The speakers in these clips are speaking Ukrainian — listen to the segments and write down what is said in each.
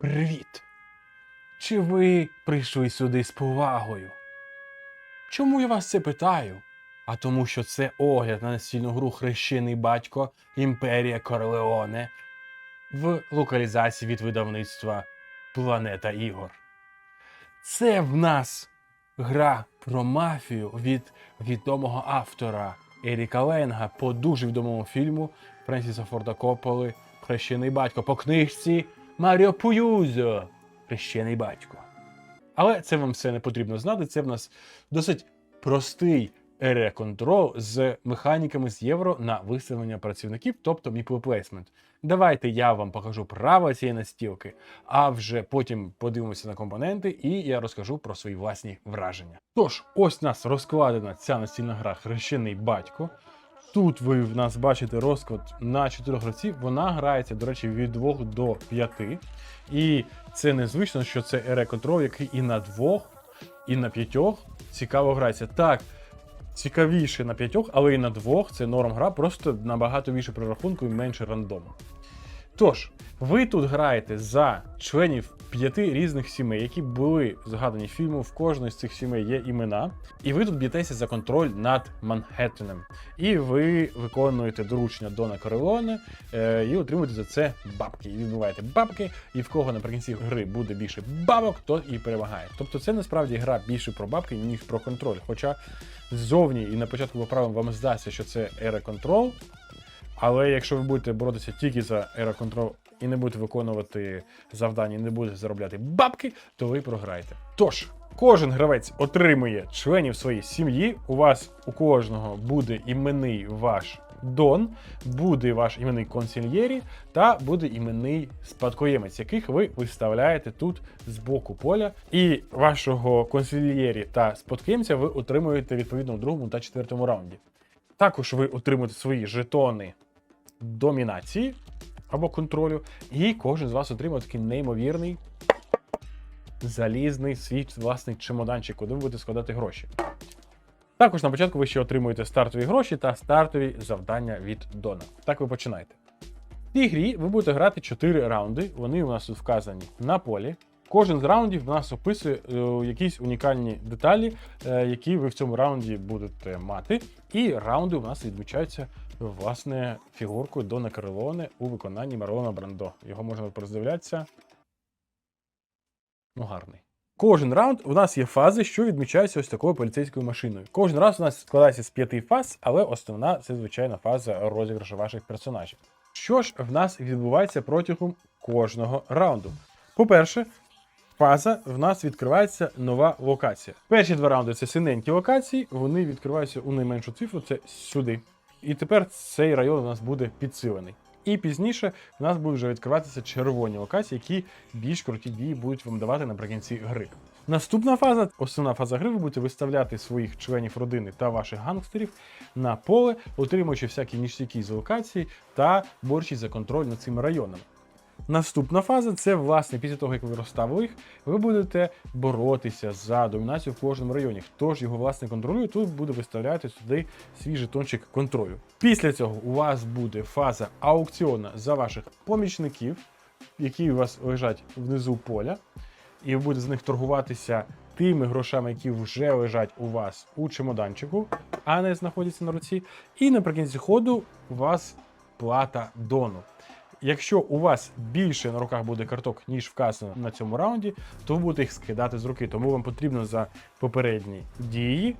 Привіт! Чи ви прийшли сюди з повагою? Чому я вас це питаю? А тому, що це огляд на настільну гру Хрещений батько Імперія Корлеоне в локалізації від видавництва Планета Ігор. Це в нас гра про мафію від відомого автора Еріка Ленга по дуже відомому фільму Френсіса Форда Копполи Хрещений батько по книжці Маріо Пуюзо Хрещений батько. Але це вам все не потрібно знати. Це в нас досить простий реконтрол з механіками з євро на виставлення працівників, тобто placement. Давайте я вам покажу право цієї настілки, а вже потім подивимося на компоненти, і я розкажу про свої власні враження. Тож, ось у нас розкладена ця настільна гра Хрещений батько. Тут ви в нас бачите розклад на 4 гравців. Вона грається, до речі, від 2 до 5. І це незвично, що це ере контрол, який і на двох, і на п'ятьох цікаво грається. Так, цікавіше на п'ятьох, але і на двох це норм гра, просто набагато більше прорахунку і менше рандому. Тож, ви тут граєте за членів п'яти різних сімей, які були згадані в фільму. В кожної з цих сімей є імена, і ви тут б'єтеся за контроль над Манхеттеном. І ви виконуєте доручення Дона Корелоне е, і отримуєте за це бабки. І відбуваєте бабки, і в кого наприкінці гри буде більше бабок, то і перемагає. Тобто це насправді гра більше про бабки, ніж про контроль. Хоча ззовні і на початку правил вам здасться, що це ера контрол. Але якщо ви будете боротися тільки за Era і не будете виконувати завдання, і не будете заробляти бабки, то ви програєте. Тож, кожен гравець отримує членів своєї сім'ї. У вас у кожного буде іменний ваш Дон, буде ваш іменний консільєрі та буде іменний спадкоємець, яких ви виставляєте тут з боку поля. І вашого консільєрі та спадкоємця ви отримуєте відповідно у другому та четвертому раунді. Також ви отримуєте свої жетони домінації або контролю, і кожен з вас отримує такий неймовірний залізний свій власний чемоданчик, куди ви будете складати гроші. Також на початку ви ще отримуєте стартові гроші та стартові завдання від Дона. Так ви починаєте. В цій грі ви будете грати 4 раунди. Вони у нас тут вказані на полі. Кожен з раундів в нас описує е, якісь унікальні деталі, е, які ви в цьому раунді будете мати. І раунди у нас відмічаються власне фігуркою Дона Карелоне у виконанні Марлона Брандо. Його можна роздивлятися. Ну, гарний. Кожен раунд у нас є фази, що відмічаються ось такою поліцейською машиною. Кожен раз у нас складається з п'яти фаз, але основна це звичайна фаза розіграшу ваших персонажів. Що ж в нас відбувається протягом кожного раунду? По-перше, фаза в нас відкривається нова локація. Перші два раунди це синенькі локації, вони відкриваються у найменшу цифру, це сюди. І тепер цей район у нас буде підсилений. І пізніше в нас будуть вже відкриватися червоні локації, які більш круті дії будуть вам давати наприкінці гри. Наступна фаза, основна фаза гри, ви будете виставляти своїх членів родини та ваших гангстерів на поле, отримуючи всякі ніштяки з локації та борщі за контроль над цими районами. Наступна фаза це, власне, після того, як ви розставили їх, ви будете боротися за домінацію в кожному районі. Хто ж його власне контролює, тут буде виставляти сюди свій жетончик контролю. Після цього у вас буде фаза аукціона за ваших помічників, які у вас лежать внизу поля, і ви будете з них торгуватися тими грошами, які вже лежать у вас у чемоданчику, а не знаходяться на руці. І наприкінці ходу у вас плата дону. Якщо у вас більше на руках буде карток, ніж вказано на цьому раунді, то ви будете їх скидати з руки. Тому вам потрібно за попередні дії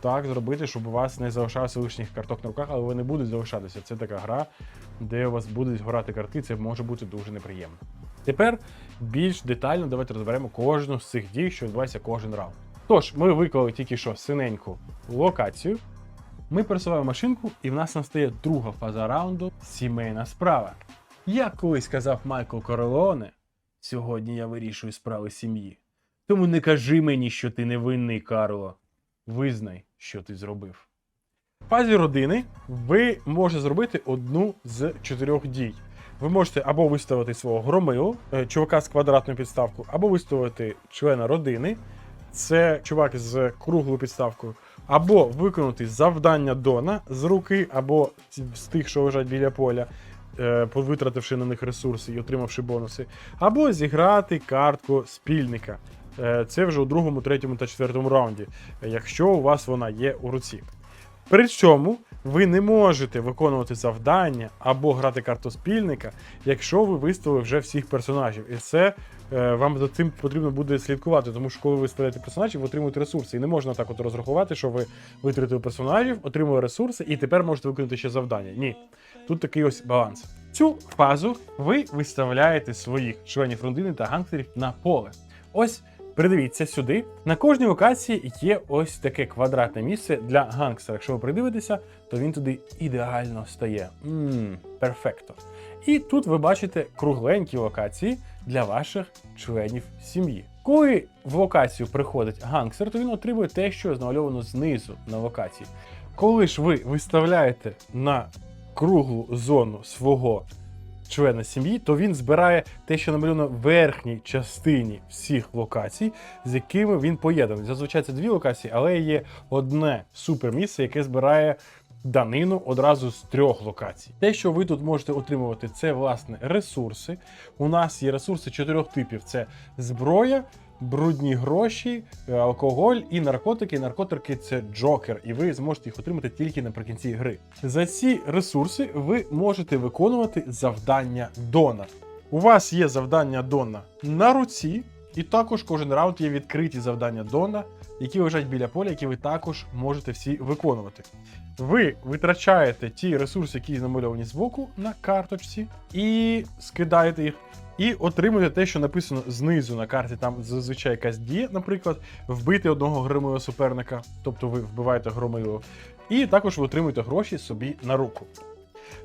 так зробити, щоб у вас не залишалося лишніх карток на руках, але вони будуть залишатися. Це така гра, де у вас будуть грати картки, це може бути дуже неприємно. Тепер більш детально давайте розберемо кожну з цих дій, що відбувається кожен раунд. Тож, ми виклали тільки що синеньку локацію. Ми пересуваємо машинку, і в нас настає друга фаза раунду сімейна справа. Як колись казав Майкл Корелоне, сьогодні я вирішую справи сім'ї. Тому не кажи мені, що ти невинний, Карло. Визнай, що ти зробив. В фазі родини ви можете зробити одну з чотирьох дій. Ви можете або виставити свого громилу, е, чувака з квадратною підставкою, або виставити члена родини, це чувак з круглою підставкою, або виконати завдання Дона з руки, або з тих, що лежать біля поля, е, витративши на них ресурси і отримавши бонуси, або зіграти картку спільника. Е, Це вже у другому, третьому та четвертому раунді, якщо у вас вона є у руці. При цьому ви не можете виконувати завдання або грати карту спільника, якщо ви виставили вже всіх персонажів. І це е, вам за цим потрібно буде слідкувати, тому що коли ви виставляєте персонажів, ви отримуєте ресурси. І не можна так от розрахувати, що ви витратили персонажів, отримали ресурси, і тепер можете виконати ще завдання. Ні. Тут такий ось баланс. Цю фазу ви виставляєте своїх членів родини та гангстерів на поле. Ось Придивіться сюди. На кожній локації є ось таке квадратне місце для гангстера. Якщо ви придивитеся, то він туди ідеально стає. Ммм, перфекто. І тут ви бачите кругленькі локації для ваших членів сім'ї. Коли в локацію приходить гангстер, то він отримує те, що намальовано знизу на локації. Коли ж ви виставляєте на круглу зону свого члена сім'ї, то він збирає те, що намальовано в верхній частині всіх локацій, з якими він поєднаний. Зазвичай це дві локації, але є одне супермісце, яке збирає данину одразу з трьох локацій. Те, що ви тут можете отримувати, це власне ресурси. У нас є ресурси чотирьох типів: це зброя. Брудні гроші, е, алкоголь і наркотики. Наркотики це джокер, і ви зможете їх отримати тільки наприкінці гри. За ці ресурси ви можете виконувати завдання Дона. У вас є завдання Дона на руці, і також кожен раунд є відкриті завдання Дона, які лежать біля поля, які ви також можете всі виконувати. Ви витрачаєте ті ресурси, які намальовані збоку на карточці, і скидаєте їх. І отримуєте те, що написано знизу на карті. Там зазвичай якась дія, наприклад, вбити одного громилого суперника, тобто ви вбиваєте громило, і також ви отримуєте гроші собі на руку.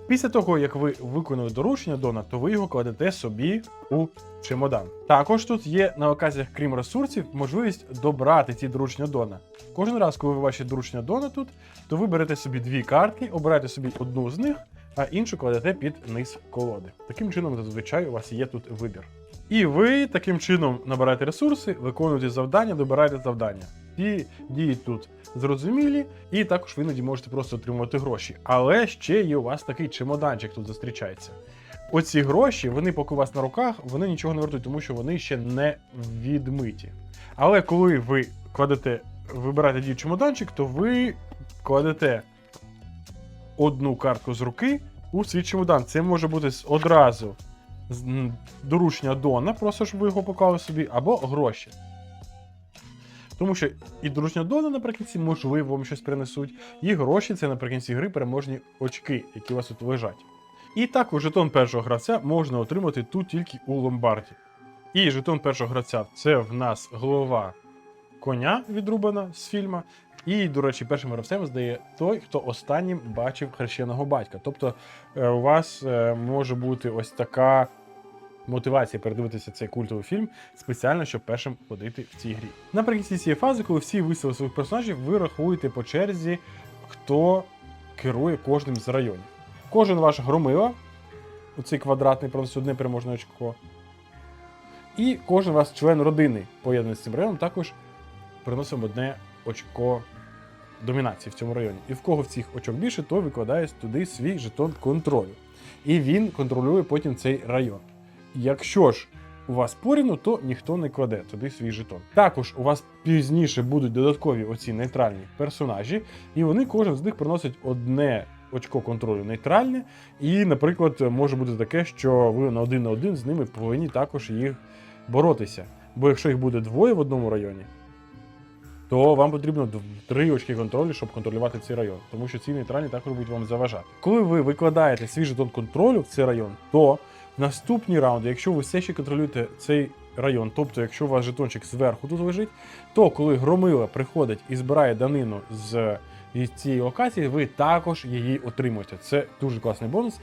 Після того, як ви виконали доручення Дона, то ви його кладете собі у чемодан. Також тут є на оказіях, крім ресурсів, можливість добрати ці доручення Дона. Кожен раз, коли ви бачите доручення Дона тут, то ви берете собі дві картки, обираєте собі одну з них, а іншу кладете під низ колоди. Таким чином, зазвичай у вас є тут вибір. І ви таким чином набираєте ресурси, виконуєте завдання, добираєте завдання. Ці дії тут зрозумілі, і також ви іноді можете просто отримувати гроші. Але ще є у вас такий чемоданчик тут зустрічається. Оці гроші, вони поки у вас на руках, вони нічого не вартують, тому що вони ще не відмиті. Але коли ви кладете, вибираєте дію чемоданчик, то ви кладете одну картку з руки у свій чемодан. Це може бути одразу доручення Дона, просто щоб ви його поклали собі, або гроші. Тому що і доручення Дона наприкінці, можливо, вам щось принесуть, і гроші це наприкінці гри переможні очки, які у вас тут лежать. І також жетон першого гравця можна отримати тут тільки у ломбарді. І жетон першого гравця це в нас голова коня відрубана з фільма. І, до речі, першим гравцем здає той, хто останнім бачив хрещеного батька. Тобто е, у вас е, може бути ось така мотивація передивитися цей культовий фільм спеціально, щоб першим ходити в цій грі. Наприкінці цієї фази, коли всі виставили своїх персонажів, ви рахуєте по черзі, хто керує кожним з районів. Кожен ваш громила, оцей квадратний проносить одне переможне очко. І кожен ваш член родини, поєднаний з цим районом, також приносимо одне очко домінації в цьому районі. І в кого в цих очок більше, то викладає туди свій жетон контролю. І він контролює потім цей район. Якщо ж у вас порівну, то ніхто не кладе туди свій жетон. Також у вас пізніше будуть додаткові оці нейтральні персонажі, і вони кожен з них приносить одне очко контролю нейтральне. І, наприклад, може бути таке, що ви на один на один з ними повинні також їх боротися. Бо якщо їх буде двоє в одному районі, то вам потрібно три очки контролю, щоб контролювати цей район, тому що ці нейтральні також будуть вам заважати. Коли ви викладаєте свій жетон контролю в цей район, то наступні раунди, якщо ви все ще контролюєте цей район, тобто якщо у вас жетончик зверху тут лежить, то коли громила приходить і збирає данину з цієї локації, ви також її отримуєте. Це дуже класний бонус.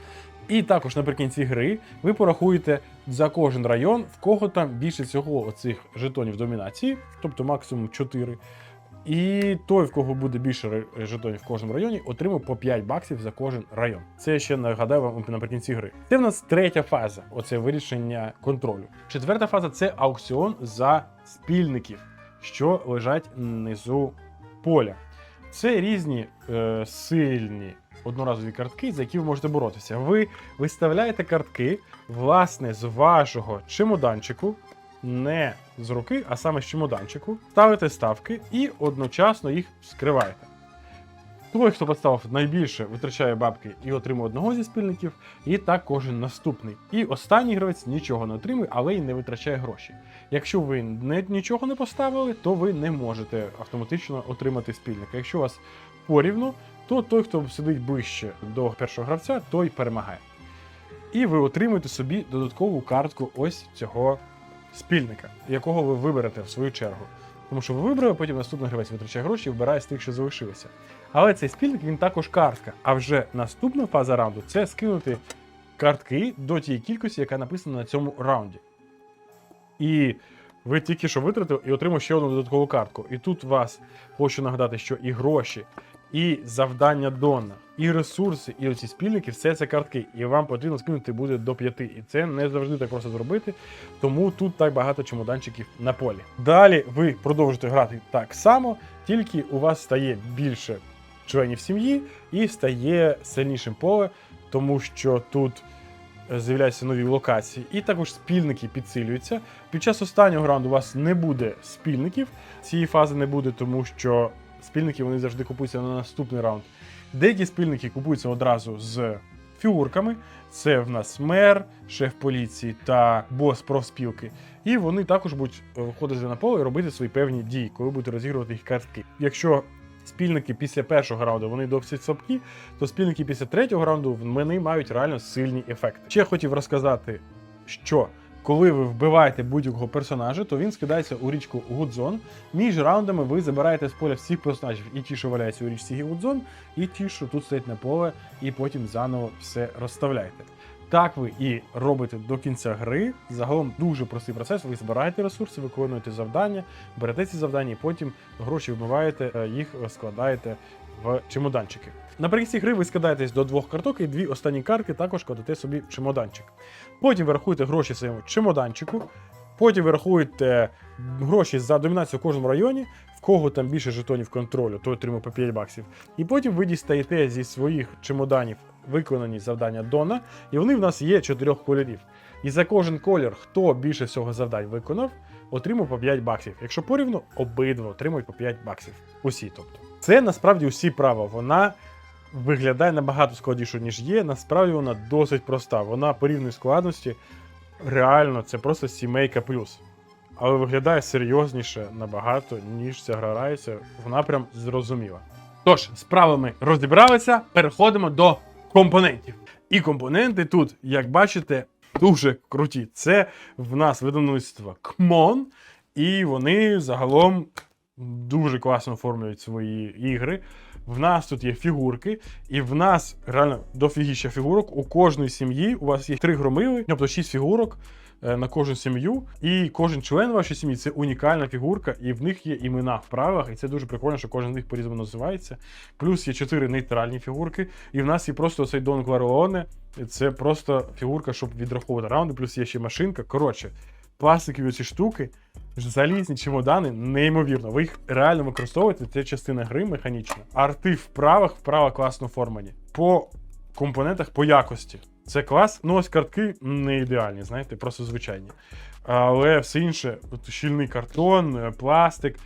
І також наприкінці гри ви порахуєте за кожен район, в кого там більше всього оцих жетонів домінації, тобто максимум 4. І той, в кого буде більше жетонів в кожному районі, отримав по 5 баксів за кожен район. Це я ще нагадаю вам наприкінці гри. Це в нас третя фаза оце вирішення контролю. Четверта фаза це аукціон за спільників, що лежать внизу поля. Це різні е, сильні одноразові картки, за які ви можете боротися. Ви виставляєте картки, власне, з вашого чемоданчику, не з руки, а саме з чемоданчику, ставите ставки і одночасно їх скриваєте. Той, хто поставив найбільше, витрачає бабки і отримує одного зі спільників, і так кожен наступний. І останній гравець нічого не отримує, але й не витрачає гроші. Якщо ви не, нічого не поставили, то ви не можете автоматично отримати спільника. Якщо у вас порівну, то той, хто сидить ближче до першого гравця, той перемагає. І ви отримуєте собі додаткову картку ось цього спільника, якого ви виберете в свою чергу. Тому що ви вибрали, потім наступний гравець витрачає гроші і вбирає з тих, що залишилися. Але цей спільник він також картка. А вже наступна фаза раунду це скинути картки до тієї кількості, яка написана на цьому раунді. І ви тільки що витратили і отримали ще одну додаткову картку. І тут вас хочу нагадати, що і гроші, і завдання Дона, і ресурси, і оці спільники все це картки. І вам потрібно скинути буде до п'яти. І це не завжди так просто зробити. Тому тут так багато чемоданчиків на полі. Далі ви продовжуєте грати так само, тільки у вас стає більше членів сім'ї і стає сильнішим поле, тому що тут е, з'являються нові локації, і також спільники підсилюються. Під час останнього раунду у вас не буде спільників. Цієї фази не буде, тому що спільники вони завжди купуються на наступний раунд. Деякі спільники купуються одразу з фігурками. Це в нас мер, шеф поліції та бос профспілки. І вони також будуть е, виходити на поле і робити свої певні дії, коли будуть розігрувати їх картки. Якщо спільники після першого раунду вони досить слабкі, то спільники після третього раунду вони мають реально сильні ефекти. Ще хотів розказати, що коли ви вбиваєте будь-якого персонажа, то він скидається у річку Гудзон. Між раундами ви забираєте з поля всіх персонажів, і ті, що валяються у річці Гудзон, і ті, що тут стоять на поле, і потім заново все розставляєте. Так ви і робите до кінця гри. Загалом дуже простий процес. Ви збираєте ресурси, виконуєте завдання, берете ці завдання, і потім гроші вбиваєте, е, їх складаєте в чемоданчики. Наприкінці гри ви складаєтесь до двох карток, і дві останні картки також кладете собі в чемоданчик. Потім ви рахуєте гроші своєму чемоданчику. Потім ви рахуєте гроші за домінацію в кожному районі, в кого там більше жетонів контролю, той отримує по 5 баксів. І потім ви дістаєте зі своїх чемоданів виконані завдання Дона, і вони в нас є чотирьох кольорів. І за кожен колір, хто більше всього завдань виконав, отримав по 5 баксів. Якщо порівну, обидва отримують по 5 баксів. Усі, тобто. Це насправді усі права. Вона виглядає набагато складніше, ніж є. Насправді вона досить проста. Вона по рівній складності. Реально, це просто сімейка плюс. Але виглядає серйозніше набагато, ніж ця гра грається. Вона прям зрозуміла. Тож, з правами розібралися, переходимо до компонентів. І компоненти тут, як бачите, дуже круті. Це в нас видавництво Кмон, і вони загалом дуже класно оформлюють свої ігри. В нас тут є фігурки, і в нас реально дофігіща фігурок. У кожної сім'ї у вас є три громили, тобто шість фігурок на кожну сім'ю. І кожен член вашої сім'ї це унікальна фігурка, і в них є імена в правилах, і це дуже прикольно, що кожен з них по-різному називається. Плюс є чотири нейтральні фігурки, і в нас є просто цей Дон Кваріоне. Це просто фігурка, щоб відраховувати раунди, плюс є ще машинка. Коротше, пластикові ці штуки, залізні чемодани, неймовірно. Ви їх реально використовуєте, це частина гри механічна. Арти в правах, вправа класно оформлені. По компонентах, по якості. Це клас. Ну, ось картки не ідеальні, знаєте, просто звичайні. Але все інше, от щільний картон, е, пластик.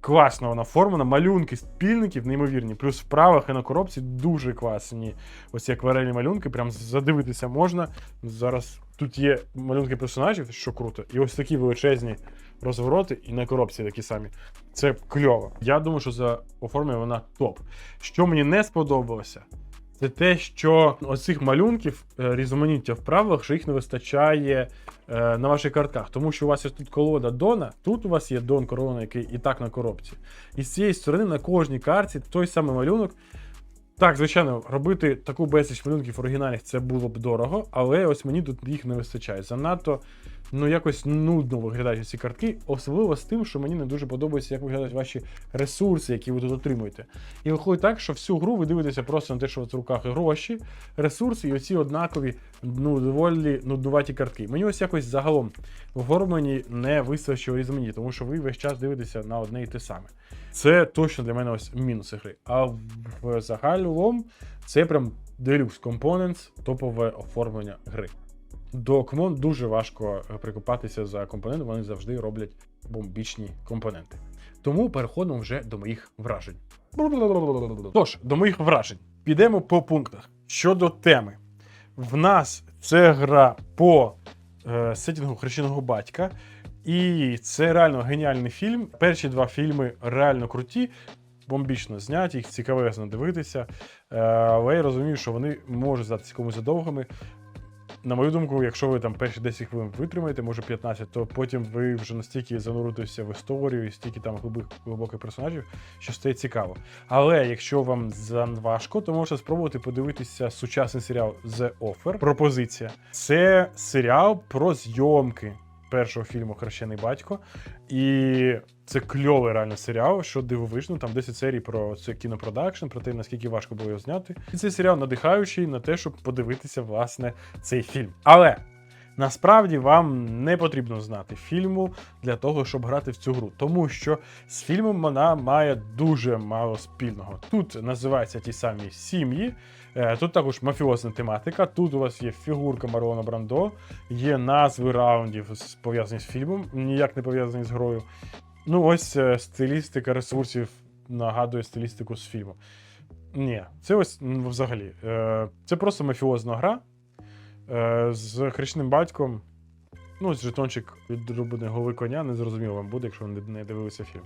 Класно вона оформлена, малюнки спільників неймовірні. Плюс в правах і на коробці дуже класні. Ось акварельні малюнки, прям задивитися можна. Зараз тут є малюнки персонажів, що круто. І ось такі величезні розвороти, і на коробці такі самі. Це кльово. Я думаю, що за оформлення вона топ. Що мені не сподобалося, це те, що оцих малюнків е, різноманіття в правилах, що їх не вистачає е, на ваших картках. Тому що у вас є тут колода Дона, тут у вас є Дон Корона, який і так на коробці. І з цієї сторони на кожній карті той самий малюнок. Так, звичайно, робити таку безліч малюнків оригінальних це було б дорого, але ось мені тут їх не вистачає. Занадто ну якось нудно виглядають ці картки, особливо з тим, що мені не дуже подобається, як виглядають ваші ресурси, які ви тут отримуєте. І виходить так, що всю гру ви дивитеся просто на те, що в руках гроші, ресурси і оці однакові, ну, доволі нуднуваті картки. Мені ось якось загалом в Гормані не вистачило різноманіття, тому що ви весь час дивитеся на одне і те саме. Це точно для мене ось мінуси гри. А в, загальному це прям Deluxe Components, топове оформлення гри. До Кмон дуже важко е, прикопатися за компоненти, вони завжди роблять бомбічні компоненти. Тому переходимо вже до моїх вражень. Тож, до моїх вражень. Підемо по пунктах. Щодо теми, в нас це гра по е, сетінгу хрещеного батька, і це реально геніальний фільм. Перші два фільми реально круті, бомбічно зняті, їх цікавезно дивитися. Е, але я розумію, що вони можуть здатися комусь задовгими. На мою думку, якщо ви там перші 10 хвилин витримаєте, може 15, то потім ви вже настільки зануритеся в історію і стільки там глибоких, глибоких персонажів, що стає цікаво. Але якщо вам важко, то можете спробувати подивитися сучасний серіал The Offer. Пропозиція. Це серіал про зйомки першого фільму Хрещений батько. І це кльовий реально серіал, що дивовижно. Там 10 серій про це кінопродакшн, про те, наскільки важко було його зняти. І цей серіал надихаючий на те, щоб подивитися власне цей фільм. Але насправді вам не потрібно знати фільму для того, щоб грати в цю гру, тому що з фільмом вона має дуже мало спільного. Тут називаються ті самі сім'ї. Е, Тут також мафіозна тематика. Тут у вас є фігурка Марлона Брандо, є назви раундів пов'язані з фільмом, ніяк не пов'язані з грою. Ну, ось е, стилістика ресурсів нагадує стилістику з фільму. Ні, це ось взагалі. Е, Це просто мафіозна гра з хрещеним батьком. Ну, ось жетончик від голови коня, не зрозуміло вам буде, якщо ви не дивилися фільм.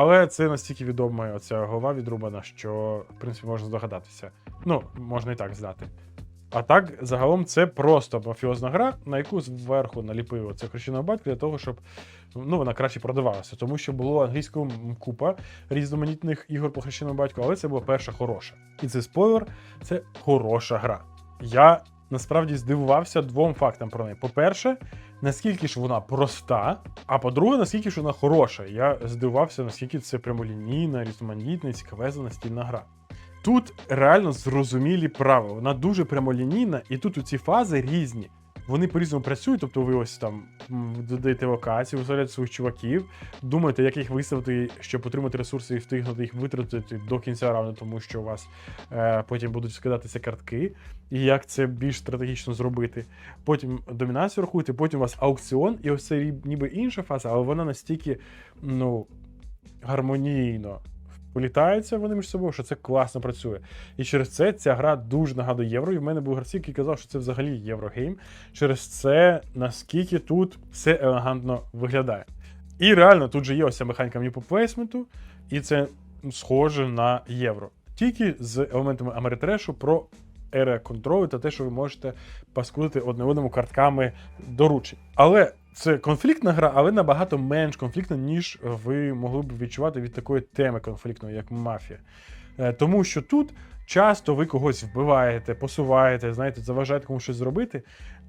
Але це настільки відома оця голова відрубана, що, в принципі, можна здогадатися. Ну, можна і так знати. А так, загалом, це просто мафіозна гра, на яку зверху наліпили оце хрещеного батька для того, щоб ну, вона краще продавалася. Тому що було англійською купа різноманітних ігор по хрещеному батьку, але це була перша хороша. І це спойлер, це хороша гра. Я насправді здивувався двом фактам про неї. По-перше, наскільки ж вона проста, а по-друге, наскільки ж вона хороша. Я здивувався, наскільки це прямолінійна, різноманітна, цікавезна настільна гра. Тут реально зрозумілі правила. Вона дуже прямолінійна, і тут у ці фази різні. Вони по-різному працюють, тобто ви ось там додаєте локації, виставляєте своїх чуваків, думаєте, як їх виставити, щоб отримати ресурси і встигнути їх витратити до кінця раунду, тому що у вас е, потім будуть скидатися картки, і як це більш стратегічно зробити. Потім домінацію рахуєте, потім у вас аукціон, і ось це ніби інша фаза, але вона настільки ну, гармонійно політаються вони між собою, що це класно працює. І через це ця гра дуже нагадує євро. І в мене був гравці, який казав, що це взагалі єврогейм. Через це наскільки тут все елегантно виглядає. І реально тут же є ось ця механіка міпоплейсменту, і це схоже на євро. Тільки з елементами Америтрешу про ере контролю та те, що ви можете паскудити одне одному картками доручень. Але це конфліктна гра, але набагато менш конфліктна, ніж ви могли б відчувати від такої теми конфліктної, як мафія. Е, Тому що тут часто ви когось вбиваєте, посуваєте, знаєте, заважаєте комусь щось зробити.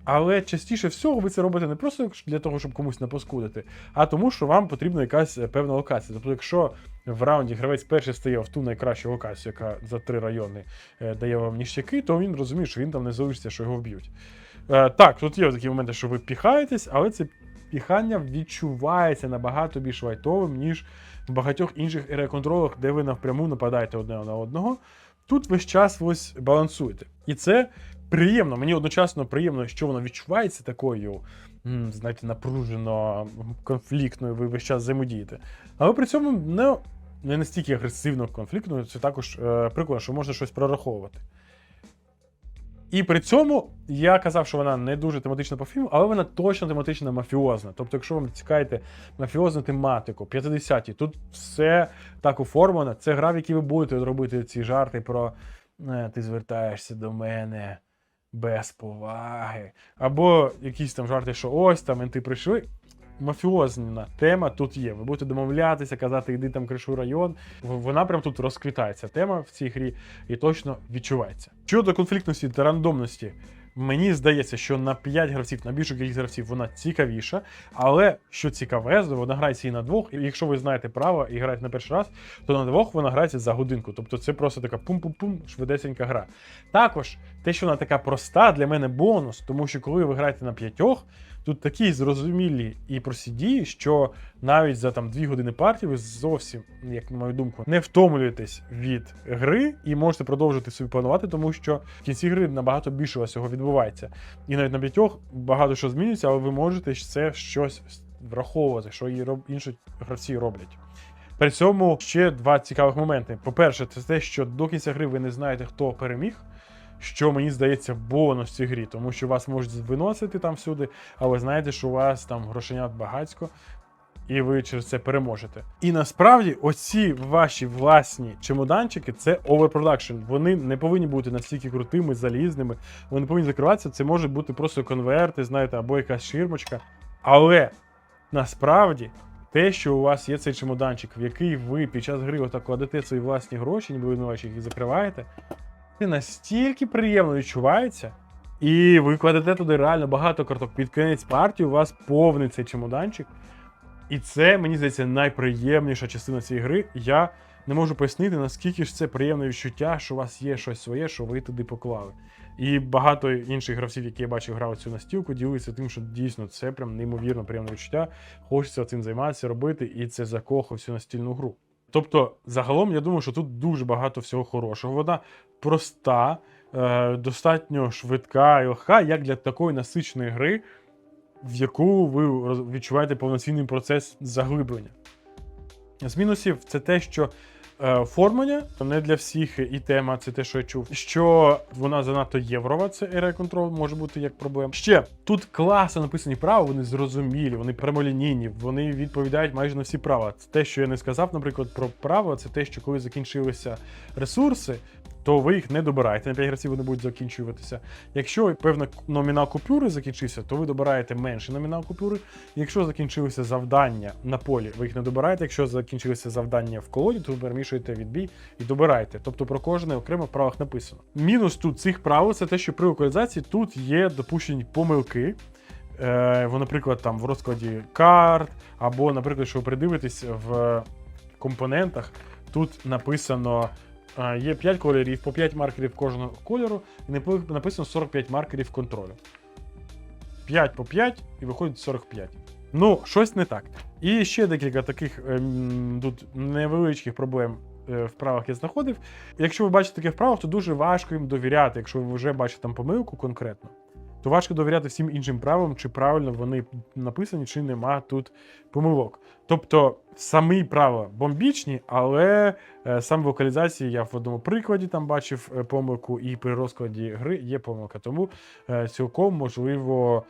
Але частіше всього ви це робите не просто для того, щоб комусь не паскудити, а тому, що вам потрібна якась е, певна локація. Тобто, якщо в раунді гравець перший стає в ту найкращу локацію, яка за три райони е, дає вам ніштяки, то він розуміє, що він там не залишиться, що його вб'ють. Так, тут є такі моменти, що ви піхаєтесь, але це піхання відчувається набагато більш лайтовим, ніж в багатьох інших ереконтролах, де ви напряму нападаєте одне на одного. Тут весь час ось балансуєте. І це приємно. Мені одночасно приємно, що воно відчувається такою, знаєте, напружено, конфліктною, ви весь час взаємодієте. Але при цьому не, не настільки агресивно конфліктною, це також е, прикольно, що можна щось прораховувати. І при цьому я казав, що вона не дуже тематична по фільму, але вона точно тематична мафіозна. Тобто, якщо вам цікавите мафіозну тематику, 50-ті, тут все так оформлено. Це гра, в якій ви будете робити ці жарти про «Е, ти звертаєшся до мене без поваги. Або якісь там жарти, що ось там менти прийшли. Мафіозна тема тут є. Ви будете домовлятися, казати, йди там кришу район. Вона прям тут розквітається тема в цій грі і точно відчувається. Щодо конфліктності та рандомності, Мені здається, що на 5 гравців, на більшу кількість гравців вона цікавіша, але що цікаве, вона грається і на двох. І якщо ви знаєте право і граєте на перший раз, то на двох вона грається за годинку. Тобто це просто така пум-пум-пум, швидесенька гра. Також те, що вона така проста, для мене бонус, тому що коли ви граєте на п'ятьох, тут такі зрозумілі і прості дії, що навіть за там 2 години партії ви зовсім, як на мою думку, не втомлюєтесь від гри і можете продовжити собі планувати, тому що в кінці гри набагато більше у вас цього відбувається. І навіть на п'ятьох багато що змінюється, але ви можете це щось враховувати, що і роб... інші гравці роблять. При цьому ще два цікавих моменти. По-перше, це те, що до кінця гри ви не знаєте, хто переміг. Що мені здається бонус в цій грі, тому що вас можуть виносити там всюди, а ви знаєте, що у вас там грошенят багацько, і ви через це переможете. І насправді, оці ваші власні чемоданчики це оверпродакшн. Вони не повинні бути настільки крутими, залізними. Вони повинні закриватися. Це може бути просто конверти, знаєте, або якась ширмочка. Але насправді. Те, що у вас є цей чемоданчик, в який ви під час гри кладете свої власні гроші, ніби ви їх закриваєте, це настільки приємно відчувається, і ви кладете туди реально багато карток. Під кінець партії у вас повний цей чемоданчик. І це, мені здається, найприємніша частина цієї гри. Я не можу пояснити, наскільки ж це приємне відчуття, що у вас є щось своє, що ви туди поклали. І багато інших гравців, які я бачив, грали цю настілку, ділилися тим, що дійсно це прям неймовірно приємне відчуття. Хочеться цим займатися, робити, і це закохав всю настільну гру. Тобто, загалом, я думаю, що тут дуже багато всього хорошого. Вона проста, е, достатньо швидка і легка, як для такої насиченої гри, в яку ви відчуваєте повноцінний процес заглиблення. З мінусів це те, що е, оформлення не для всіх і тема, це те, що я чув. Що вона занадто єврова, це area control може бути як проблема. Ще тут класно написані права, вони зрозумілі, вони прямолінійні, вони відповідають майже на всі права. Це те, що я не сказав, наприклад, про право, це те, що коли закінчилися ресурси. То ви їх не добираєте. На 5 гравців вони будуть закінчуватися. Якщо певна номінал купюри закінчився, то ви добираєте менший номінал купюри. Якщо закінчилися завдання на полі, ви їх не добираєте. Якщо закінчилися завдання в колоді, то ви перемішуєте відбій і добираєте. Тобто про кожне окремо в правилах написано. Мінус тут цих правил це те, що при локалізації тут є допущені помилки. Е, наприклад, там в розкладі карт, або, наприклад, що ви придивитесь в компонентах, тут написано. Є 5 кольорів, по 5 маркерів кожного кольору, і написано 45 маркерів контролю. 5 по 5 і виходить 45. Ну, щось не так. І ще декілька таких ем, тут невеличких проблем е, в правах я знаходив. Якщо ви бачите таке вправо, то дуже важко їм довіряти, якщо ви вже бачите там помилку конкретно. То важко довіряти всім іншим правилам, чи правильно вони написані, чи нема тут помилок. Тобто самі правила бомбічні, але е, сам в локалізації я в одному прикладі там бачив е, помилку, і при розкладі гри є помилка. Тому е, цілком можливо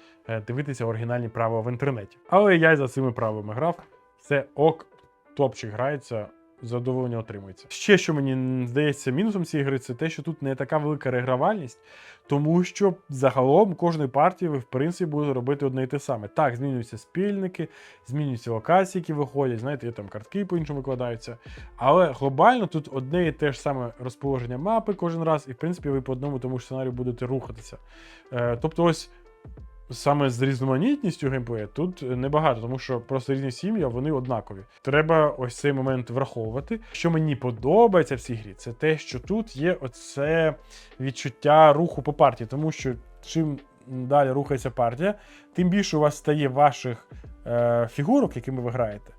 дивитися оригінальні правила в інтернеті. Але я за цими правилами грав. Це ок, топчик грається. Задоволення отримується. Ще що мені здається мінусом цієї гри, це те, що тут не така велика регравальність, тому що загалом кожної партії ви, в принципі, будете робити одне і те саме. Так, змінюються спільники, змінюються локації, які виходять, знаєте, є там картки по-іншому викладаються. Але глобально тут одне і те ж саме розположення мапи кожен раз, і в принципі ви по одному тому ж сценарію будете рухатися. Е, тобто, ось. Саме з різноманітністю геймплею тут небагато, тому що просто різні сім'ї, вони однакові. Треба ось цей момент враховувати. Що мені подобається в цій грі, це те, що тут є оце відчуття руху по партії, тому що чим далі рухається партія, тим більше у вас стає ваших е, фігурок, якими ви граєте,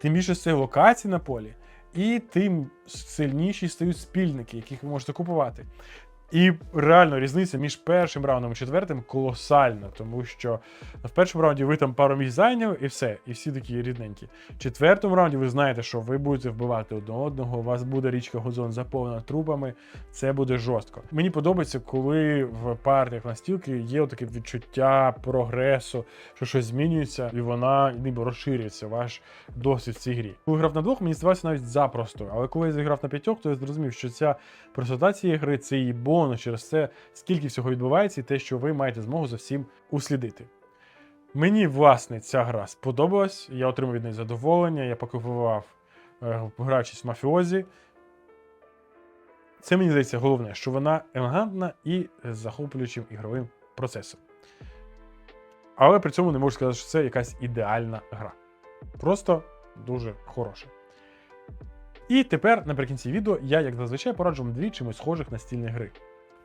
тим більше стає локацій на полі, і тим сильніші стають спільники, яких ви можете купувати. І реально різниця між першим раундом і четвертим колосальна, тому що в першому раунді ви там пару місць зайняли і все, і всі такі рідненькі. В четвертому раунді ви знаєте, що ви будете вбивати одне одного, у вас буде річка Гозон заповнена трупами, це буде жорстко. Мені подобається, коли в партіях настілки є таке відчуття прогресу, що щось змінюється, і вона ніби розширюється, ваш досвід в цій грі. Коли грав на двох, мені здавалося навіть запросто, але коли я зіграв на п'ятьох, то я зрозумів, що ця простота цієї гри це її бонус через це, скільки всього відбувається, і те, що ви маєте змогу за всім услідити. Мені, власне, ця гра сподобалась, я отримав від неї задоволення, я покупував, е, граючись в мафіозі. Це мені здається головне, що вона елегантна і з захоплюючим ігровим процесу. Але при цьому не можу сказати, що це якась ідеальна гра. Просто дуже хороша. І тепер наприкінці відео я, як зазвичай, пораджу вам дві чимось схожих настільні гри.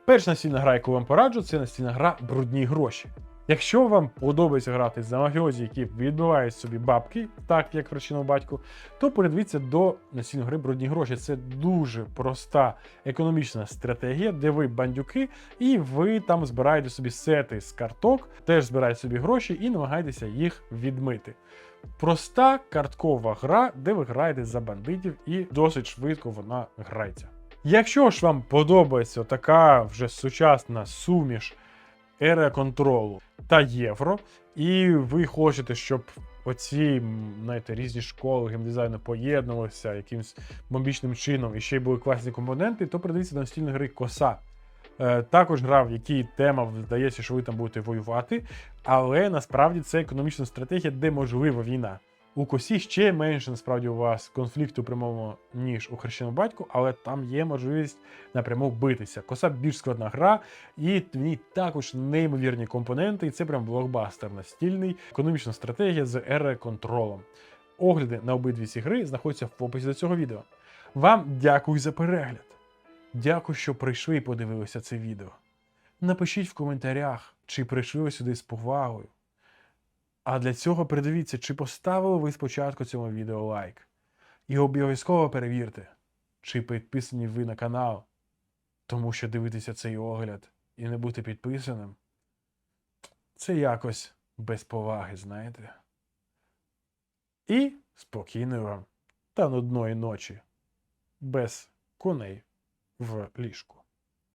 Перша настільна гра, яку вам пораджу, це настільна гра Брудні гроші. Якщо вам подобається грати за мафіозі, які відбивають собі бабки, так як врачинув батьку, то передивіться до настільної гри Брудні гроші. Це дуже проста економічна стратегія, де ви бандюки, і ви там збираєте собі сети з карток, теж збираєте собі гроші і намагаєтеся їх відмити. Проста карткова гра, де ви граєте за бандитів, і досить швидко вона грається. Якщо ж вам подобається така вже сучасна суміш ера контролу та євро, і ви хочете, щоб оці знаєте, різні школи геймдизайну поєднувалися якимось бомбічним чином і ще й були класні компоненти, то придивіться до настільної гри коса. Е, також гра, в тема здається, що ви там будете воювати, але насправді це економічна стратегія, де можлива війна. У косі ще менше насправді у вас конфлікту прямому, ніж у хрещеному батьку, але там є можливість напряму битися. Коса більш складна гра, і в ній також неймовірні компоненти, і це прям блокбастер настільний, економічна стратегія з ере контролом. Огляди на обидві ці гри знаходяться в описі до цього відео. Вам дякую за перегляд. Дякую, що прийшли і подивилися це відео. Напишіть в коментарях, чи прийшли ви сюди з повагою. А для цього передивіться, чи поставили ви спочатку цьому відео лайк. І обов'язково перевірте, чи підписані ви на канал, тому що дивитися цей огляд і не бути підписаним це якось без поваги, знаєте. І спокійної вам та нудної ночі без коней в ліжку.